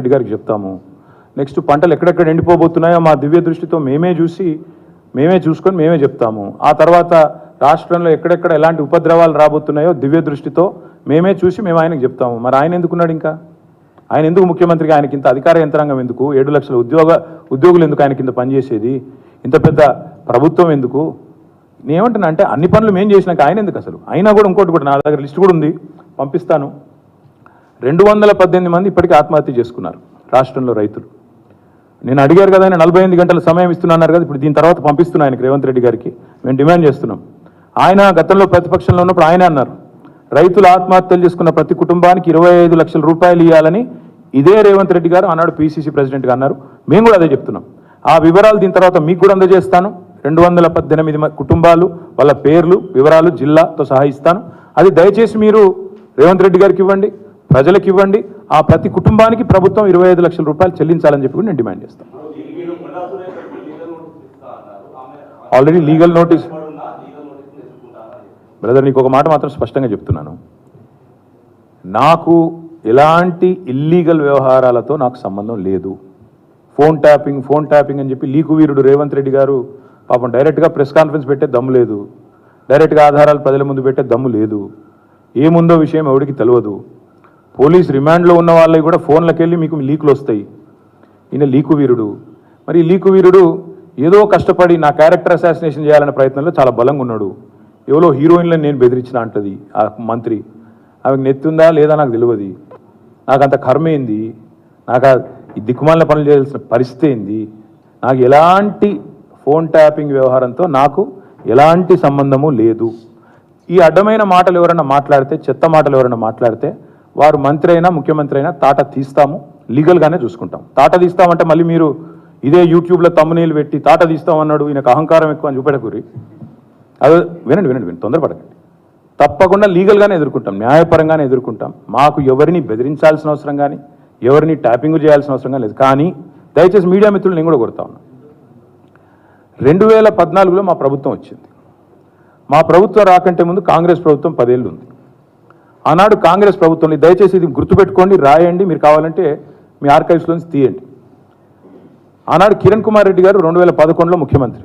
రెడ్డి గారికి చెప్తాము. నెక్స్ట్ పంటలు ఎక్కడెక్కడ ఎండిపోబోతున్నాయో మా దివ్య దృష్టితో మేమే చూసి మేమే చూసుకొని మేమే చెప్తాము. ఆ తర్వాత రాష్ట్రంలో ఎక్కడెక్కడ ఎలాంటి ఉపద్రవాలు రాబోతున్నాయో దివ్య దృష్టితో మేమే చూసి మేము ఆయనకు చెప్తాము. మరి ఆయన ఎందుకున్నాడు ఇంకా? ఆయన ఎందుకు ముఖ్యమంత్రిగా ఆయనకి ఇంత అధికార యంత్రాంగం ఎందుకు? ఏడు లక్షల ఉద్యోగ ఉద్యోగులు ఎందుకు ఆయన కింద పనిచేసేది? ఇంత పెద్ద ప్రభుత్వం ఎందుకు? నేనేమంటున్నా అంటే అన్ని పనులు మేము చేసినాక ఆయన ఎందుకు అసలు? అయినా కూడా ఇంకోటి కూడా నా దగ్గర లిస్ట్ కూడా ఉంది. పంపిస్తాను. రెండు వందల పద్దెనిమిది మంది ఇప్పటికీ ఆత్మహత్య చేసుకున్నారు రాష్ట్రంలో రైతులు. నేను అడిగారు కదా నలభై ఎనిమిది గంటల సమయం ఇస్తున్నారు కదా ఇప్పుడు దీని తర్వాత పంపిస్తున్నా ఆయనకి రేవంత్ రెడ్డి గారికి. మేము డిమాండ్ చేస్తున్నాం. ఆయన గతంలో ప్రతిపక్షంలో ఉన్నప్పుడు ఆయన అన్నారు రైతులు ఆత్మహత్యలు చేసుకున్న ప్రతి కుటుంబానికి ఇరవై ఐదు లక్షల రూపాయలు ఇవ్వాలని ఇదే రేవంత్ రెడ్డి గారు ఆనాడు పీసీసీ ప్రెసిడెంట్గా అన్నారు. మేము కూడా అదే చెప్తున్నాం. ఆ వివరాలు దీని తర్వాత మీకు కూడా అందజేస్తాను. రెండు వందల పద్దెనిమిది కుటుంబాలు వాళ్ళ పేర్లు వివరాలు జిల్లాతో సహా ఇస్తాను. అది దయచేసి మీరు రేవంత్ రెడ్డి గారికి ఇవ్వండి. ప్రజలకు ఇవ్వండి ఆ ప్రతి కుటుంబానికి ప్రభుత్వం ఇరవై ఐదు లక్షల రూపాయలు చెల్లించాలని చెప్పి నేను డిమాండ్ చేస్తాను ఆల్రెడీ లీగల్ నోటీస్ బ్రదర్ నీకు ఒక మాట మాత్రం స్పష్టంగా చెప్తున్నాను. నాకు ఎలాంటి ఇల్లీగల్ వ్యవహారాలతో నాకు సంబంధం లేదు. ఫోన్ ట్యాపింగ్ ఫోన్ ట్యాపింగ్ అని చెప్పి లీకు వీరుడు రేవంత్ రెడ్డి గారు పాపం డైరెక్ట్గా ప్రెస్ కాన్ఫరెన్స్ పెట్టే దమ్ము లేదు. డైరెక్ట్గా ఆధారాలు ప్రజల ముందు పెట్టే దమ్ము లేదు. ఏముందో విషయం ఎవడికి తెలియదు పోలీస్ రిమాండ్లో ఉన్న వాళ్ళకి కూడా ఫోన్లకు వెళ్ళి మీకు లీకులు వస్తాయి ఈయన లీకు వీరుడు. మరి లీకు వీరుడు ఏదో కష్టపడి నా క్యారెక్టర్ అసాసినేషన్ చేయాలనే ప్రయత్నంలో చాలా బలంగా ఉన్నాడు. ఎవరో హీరోయిన్లను నేను బెదిరించిన అంటది ఆ మంత్రి. ఆమెకు నెత్తుందా లేదా నాకు తెలియదు నాకు అంత కర్మ ఏంది? నాకు ఈ దిక్కుమాలిన పనులు చేయాల్సిన పరిస్థితి ఏంది? నాకు ఎలాంటి ఫోన్ ట్యాపింగ్ వ్యవహారంతో నాకు ఎలాంటి సంబంధము లేదు. ఈ అడ్డమైన మాటలు ఎవరైనా మాట్లాడితే చెత్త మాటలు ఎవరైనా మాట్లాడితే వారు మంత్రి అయినా ముఖ్యమంత్రి అయినా తాట తీస్తాము. లీగల్గానే చూసుకుంటాం. తాట తీస్తామంటే మళ్ళీ మీరు ఇదే యూట్యూబ్లో తమ్మునీళ్ళు పెట్టి తాట తీస్తామన్నాడు ఈయనకు అహంకారం ఎక్కువ అని చూపెడకూరి. అదే వినండి వినండి వినండి తొందరపడకండి. తప్పకుండా లీగల్గానే ఎదుర్కొంటాం న్యాయపరంగానే ఎదుర్కొంటాం. మాకు ఎవరిని బెదిరించాల్సిన అవసరం కానీ ఎవరిని ట్యాపింగ్ చేయాల్సిన అవసరం కానీ లేదు. కానీ దయచేసి మీడియా మిత్రులు నేను కూడా కొడతా ఉన్నా. రెండు వేల పద్నాలుగులో మా ప్రభుత్వం వచ్చింది. మా ప్రభుత్వం రాకంటే ముందు కాంగ్రెస్ ప్రభుత్వం పదేళ్ళు ఉంది. ఆనాడు కాంగ్రెస్ ప్రభుత్వం దయచేసి ఇది గుర్తుపెట్టుకోండి రాయండి. మీరు కావాలంటే మీ ఆర్కైవ్స్లోంచి తీయండి. ఆనాడు కిరణ్ కుమార్ రెడ్డి గారు రెండు వేల పదకొండులో ముఖ్యమంత్రి.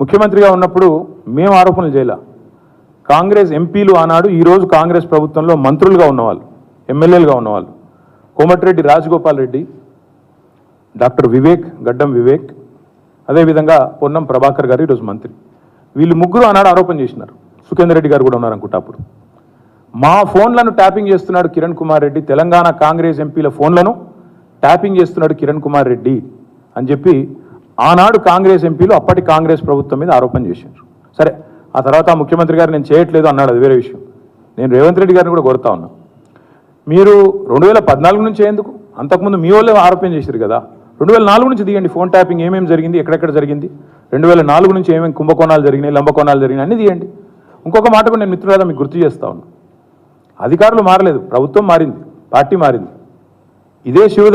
ముఖ్యమంత్రిగా ఉన్నప్పుడు మేము ఆరోపణలు చేయలే. కాంగ్రెస్ ఎంపీలు ఆనాడు ఈరోజు కాంగ్రెస్ ప్రభుత్వంలో మంత్రులుగా ఉన్నవాళ్ళు ఎమ్మెల్యేలుగా ఉన్నవాళ్ళు. కోమటిరెడ్డి రాజగోపాల్ రెడ్డి డాక్టర్ వివేక్ గడ్డం వివేక్ అదేవిధంగా పొన్నం ప్రభాకర్ గారు ఈరోజు మంత్రి. వీళ్ళు ముగ్గురు ఆనాడు ఆరోపణ చేసినారు. సుఖేందర్ రెడ్డి గారు కూడా ఉన్నారు అనుకుంటా అప్పుడు. మా ఫోన్లను ట్యాపింగ్ చేస్తున్నాడు కిరణ్ కుమార్ రెడ్డి. తెలంగాణ కాంగ్రెస్ ఎంపీల ఫోన్లను ట్యాపింగ్ చేస్తున్నాడు కిరణ్ కుమార్ రెడ్డి అని చెప్పి ఆనాడు కాంగ్రెస్ ఎంపీలు అప్పటి కాంగ్రెస్ ప్రభుత్వం మీద ఆరోపణ చేశారు సరే ఆ తర్వాత ముఖ్యమంత్రి గారు నేను చేయట్లేదు అన్నాడు అది వేరే విషయం. నేను రేవంత్ రెడ్డి గారిని కూడా కోరుతా ఉన్నా. మీరు రెండు వేల పద్నాలుగు నుంచి ఎందుకు? అంతకుముందు మీ వాళ్ళే ఆరోపణ చేశారు కదా. రెండు వేల నాలుగు నుంచి తీయండి ఫోన్ ట్యాపింగ్ ఏమేమి జరిగింది ఎక్కడెక్కడ జరిగింది. రెండు వేల నాలుగు నుంచి ఏమేమి కుంభకోణాలు జరిగినాయి లంబకోణాలు జరిగినాయి అన్నీ తీయండి. ఇంకొక మాట కూడా నేను మిత్రులారా మీకు గుర్తు చేస్తా ఉన్నాను అధికారులు మారలేదు ప్రభుత్వం మారింది పార్టీ మారింది. ఇదే శివ